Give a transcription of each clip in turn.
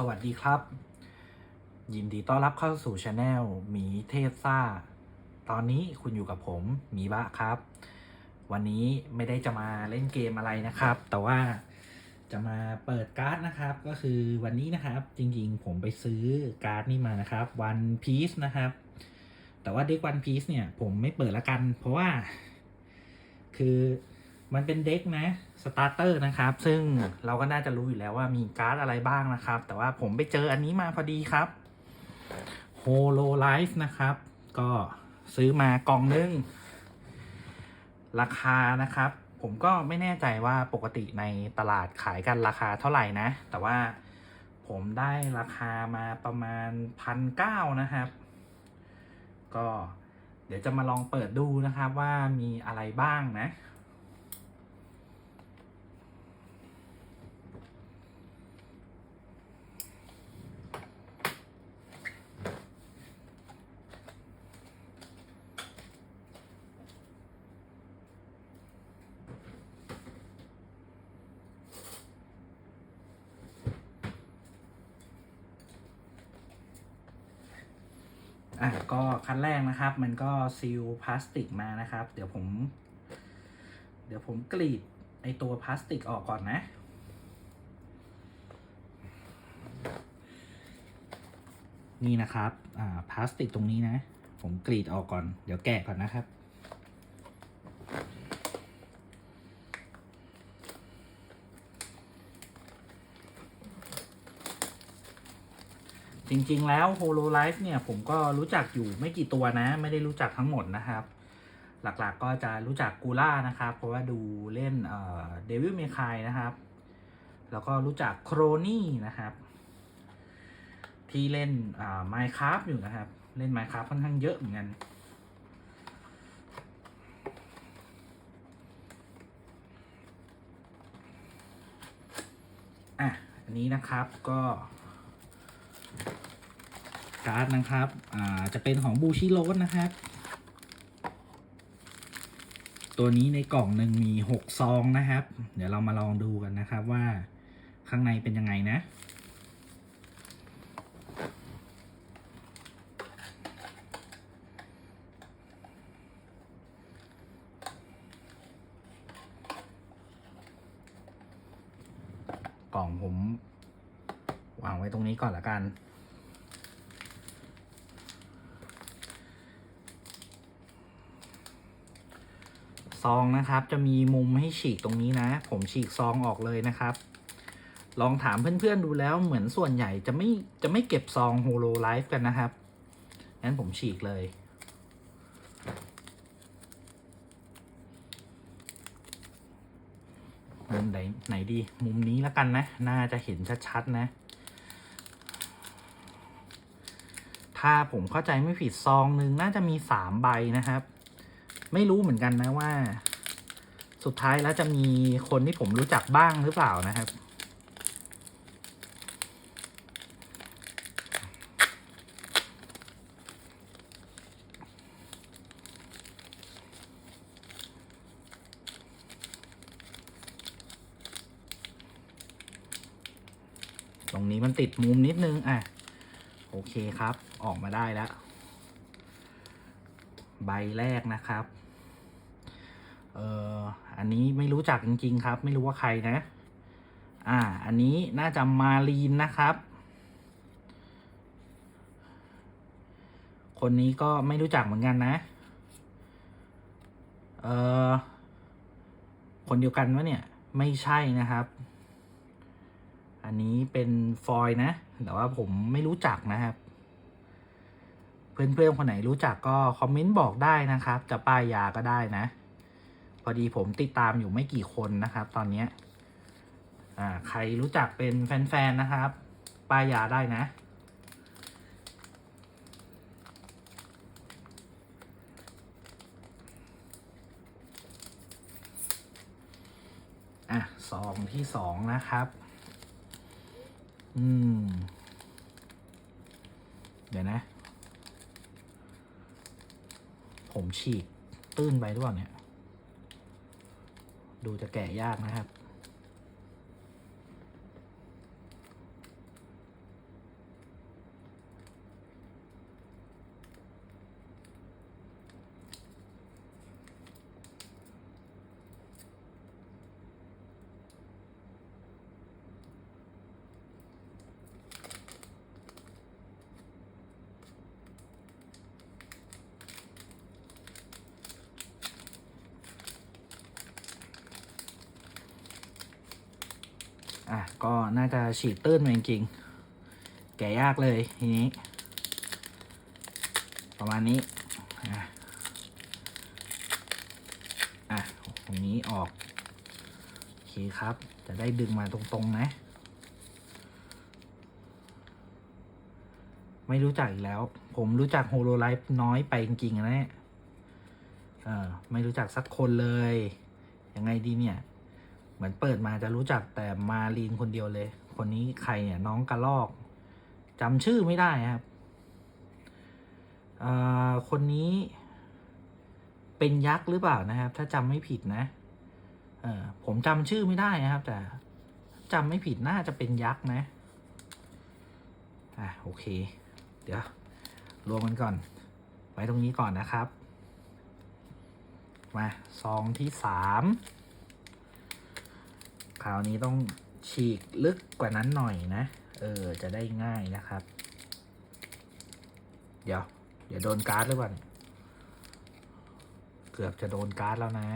สวัสดีครับ ยินดีต้อนรับเข้าสู่ช anel หมีเทพซ่า ตอนนี้คุณอยู่กับผมหมีบะครับ วันนี้ไม่ได้จะมาเล่นเกมอะไรนะครับ แต่ว่าจะมาเปิดการ์ดนะครับ ก็คือวันนี้นะครับ จริงๆ ผมไปซื้อการ์ดนี่มานะครับ One Piece นะครับ แต่ว่าเด็ก One Piece เนี่ยผมไม่เปิดละกัน เพราะว่า คือ มันเป็นเด็กนะสตาร์เตอร์นะครับ ซึ่งเราก็น่าจะรู้อยู่แล้วว่ามีการ์ดอะไรบ้างนะครับ แต่ว่าผมไปเจออันนี้มาพอดีครับ Holo Life นะครับ ก็ซื้อมากล่องนึง ราคานะครับ ผมก็ไม่แน่ใจว่าปกติในตลาดขายกันราคาเท่าไหร่นะ แต่ว่าผมได้ราคามาประมาณพันเก้านะครับ ก็เดี๋ยวจะมาลองเปิดดูนะครับว่ามีอะไรบ้างนะ อะก็ขั้นแรกนะครับ มันก็ซีลพลาสติกมานะครับ เดี๋ยวผม เดี๋ยวผมกรีดไอตัวพลาสติกออกก่อนนะนี่นะครับ อ่า พลาสติกตรงนี้นะ ผมกรีดออกก่อน เดี๋ยวแกะก่อนนะครับ จริงๆแล้ว Hololive เนี่ยผมก็รู้จักอยู่ไม่กี่ตัวนะ ไม่ได้รู้จักทั้งหมดนะครับ หลักๆก็จะรู้จักกูล่านะครับ เพราะว่าดูเล่นเดวิลเมคายนะครับ แล้วก็รู้จักโครนี่นะครับ ที่เล่นอ่า Minecraft อยู่นะครับ เล่น Minecraft ค่อนข้างเยอะเหมือนกันอะอันนี้นะครับก็ การ์ดนะครับอ่าจะเป็นของบูชิโรสนะครับ ตัวนี้ในกล่องหนึ่งมีหกซองนะครับ เดี๋ยวเรามาลองดูกันนะครับว่าข้างในเป็นยังไงนะ กล่องผมวางไว้ตรงนี้ก่อนละกัน ซ องนะครับ จะมีมุมให้ฉีกตรงนี้นะ ผมฉีกซองออกเลยนะครับ ลองถามเพื่อนๆดูแล้วเหมือนส่วนใหญ่จะไม่จะไม่เก็บซองโฮโลไลฟ์กันนะครับงั้นผมฉีกเลยมุมไหนไหนดี มุมนี้แล้วกันนะ น่าจะเห็นชัดๆนะ ถ้าผมเข้าใจไม่ผิดซองหนึ่งน่าจะมีสามใบนะครับ ไม่รู้เหมือนกันนะว่า สุดท้ายแล้วจะมีคนที่ผมรู้จักบ้างหรือเปล่านะครับตรงนี้มันติดมุมนิดนึง อะ โอเคครับ ออกมาได้แล้ว ใบแรกนะครับ เอ่อ อันนี้ไม่รู้จักจริง ๆ ครับ ไม่รู้ว่าใครนะ อ่า อันนี้น่าจะมารีนนะครับ คนนี้ก็ไม่รู้จักเหมือนกันนะ เอ่อ คนเดียวกันวะเนี่ย ไม่ใช่นะครับ อันนี้เป็นฟอยนะ แต่ว่าผมไม่รู้จักนะครับ เพื่อนๆคนไหนรู้จักก็คอมเมนต์บอกได้นะครับ จะป้ายยาก็ได้นะ พอดีผมติดตามอยู่ไม่กี่คนนะครับ ตอนนี้อ่าใครรู้จักเป็นแฟนๆนะครับ ป้ายยาได้นะ อะซองที่สองนะครับ อืม เดี๋ยวนะ ผมฉีกตื้นไปหรือเปล่าเนี่ย ดูจะแกะยากนะครับ อะ ก็น่าจะฉีดตื้นจริงๆแกะยากเลยทีนี้ ประมาณนี้ อะ อะตรงนี้ออก โอเคครับ จะได้ดึงมาตรงๆนะ ไม่รู้จักอีกแล้ว ผมรู้จักโฮโลไลฟ์น้อยไปจริงๆนะเนี่ยเออไม่รู้จักสักคนเลย ยังไงดีเนี่ย เหมือนเปิดมาจะรู้จักแต่มารีนคนเดียวเลย คนนี้ใครเนี่ยน้องกระลอกจำชื่อไม่ได้ครับคนนี้เป็นยักษ์หรือเปล่านะครับ ถ้าจำไม่ผิดนะผมจำชื่อไม่ได้นะครับ แต่จำไม่ผิดน่าจะเป็นยักษ์นะอะโอเค เดี๋ยวรวมกันก่อน ไว้ตรงนี้ก่อนนะครับ มาซองที่สาม คราวนี้ต้องฉีกลึกกว่านั้นหน่อยนะ เออ จะได้ง่ายนะครับ เดี๋ยว เดี๋ยวโดนการ์ดหรือเปล่าเกือบจะโดนการ์ดแล้วนะ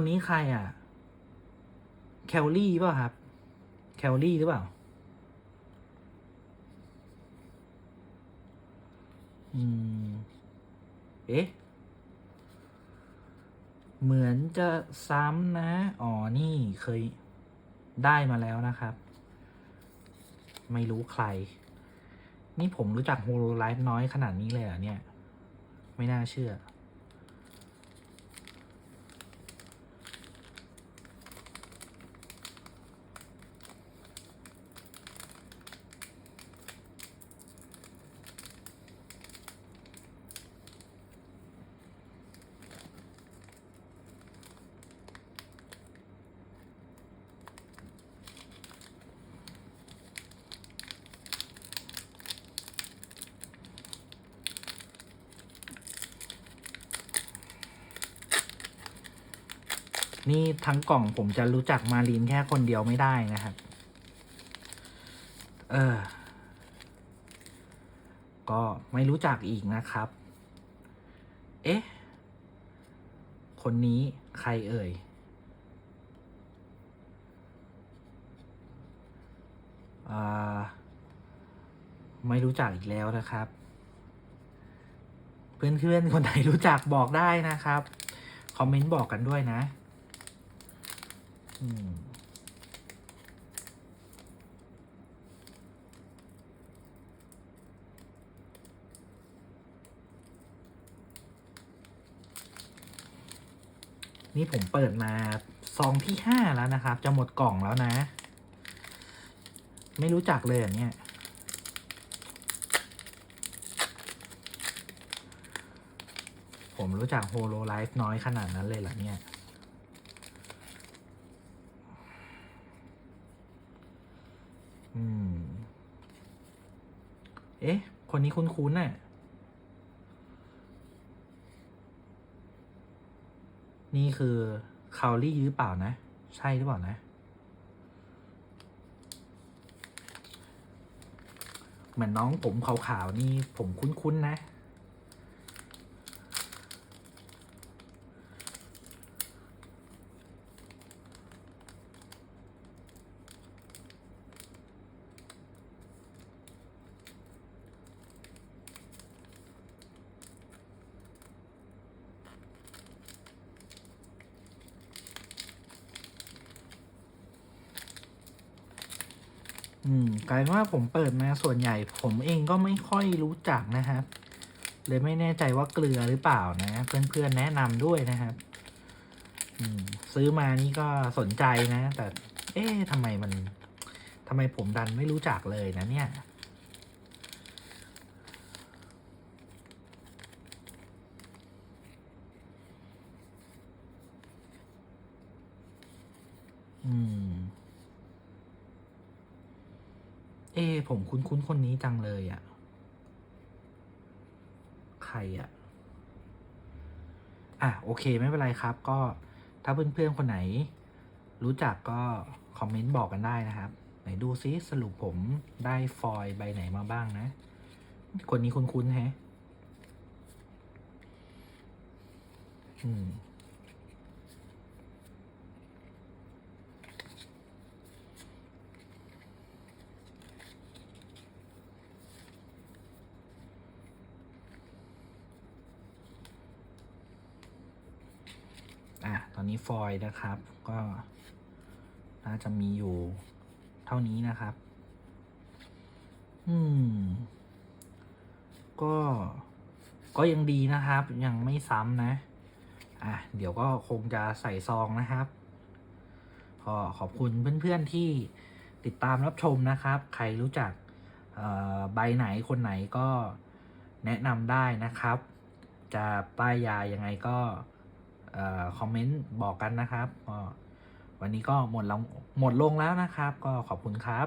คนนี้ใครอะ แคลรี่เปล่าครับ แคลรี่หรือเปล่า อืม เอ๊ะ เหมือนจะซ้ำนะ อ๋อ นี่เคยได้มาแล้วนะครับ ไม่รู้ใคร นี่ผมรู้จักโฮโลไลฟ์น้อยขนาดนี้เลยเหรอเนี่ย ไม่น่าเชื่อ นี่ทั้งกล่องผมจะรู้จักมารีนแค่คนเดียวไม่ได้นะครับ เออ ก็ไม่รู้จักอีกนะครับ เอ๊ะ คนนี้ใครเอ่ย อ่า ไม่รู้จักอีกแล้วนะครับ เพื่อนๆคนไหนรู้จักบอกได้นะครับ คอมเมนต์บอกกันด้วยนะ อืมนี่ผมเปิดมาซองที่ห้าแล้วนะครับ จะหมดกล่องแล้วนะ ไม่รู้จักเลยเนี้ยผมรู้จักโฮโลไลฟ์น้อยขนาดนั้นเลยเหรอเนี่ย อืม เอ๊ะ คนนี้คุ้นๆน่ะ นี่คือคาลี่หรือเปล่านะ ใช่หรือเปล่านะ เหมือนน้องผมขาวๆนี่ผมคุ้นๆนะ อืมกลายว่าผมเปิดมาส่วนใหญ่ ผมเองก็ไม่ค่อยรู้จักนะครับเลยไม่แน่ใจว่าเกลือหรือเปล่านะ เพื่อนๆแนะนำด้วยนะครับ อืม ซื้อมานี่ก็สนใจนะ แต่ เอ๊ะทำไมมันทำไมผมดันไม่รู้จักเลยนะเนี่ย อืม เอ ผมคุ้นๆคนนี้จังเลยอะ่ะ ใครอะ่ะ อะ โอเคไม่เป็นไรครับ ก็ถ้าเพื่อนๆคนไหน รู้จักก็คอมเมนต์บอกกันได้นะครับ ไหนดูซิสรุปผมได้ฟอยล์ใบไหนมาบ้างนะ คนนี้คุ้นๆแฮะ อืม อะตอนนี้ฟอยล์นะครับ ก็น่าจะมีอยู่เท่านี้นะครับ อืม ก็ ก็ยังดีนะครับ ยังไม่ซ้ำนะ อะ เดี๋ยวก็คงจะใส่ซองนะครับก็ขอบคุณเพื่อนๆที่ติดตามรับชมนะครับ ใครรู้จักใบไหนคนไหนก็แนะนำได้นะครับ จะป้ายยายังไงก็ คอมเมนต์บอกกันนะครับก็วันนี้ก็หมดลงหมดลงแล้วนะครับ ก็ขอบคุณครับ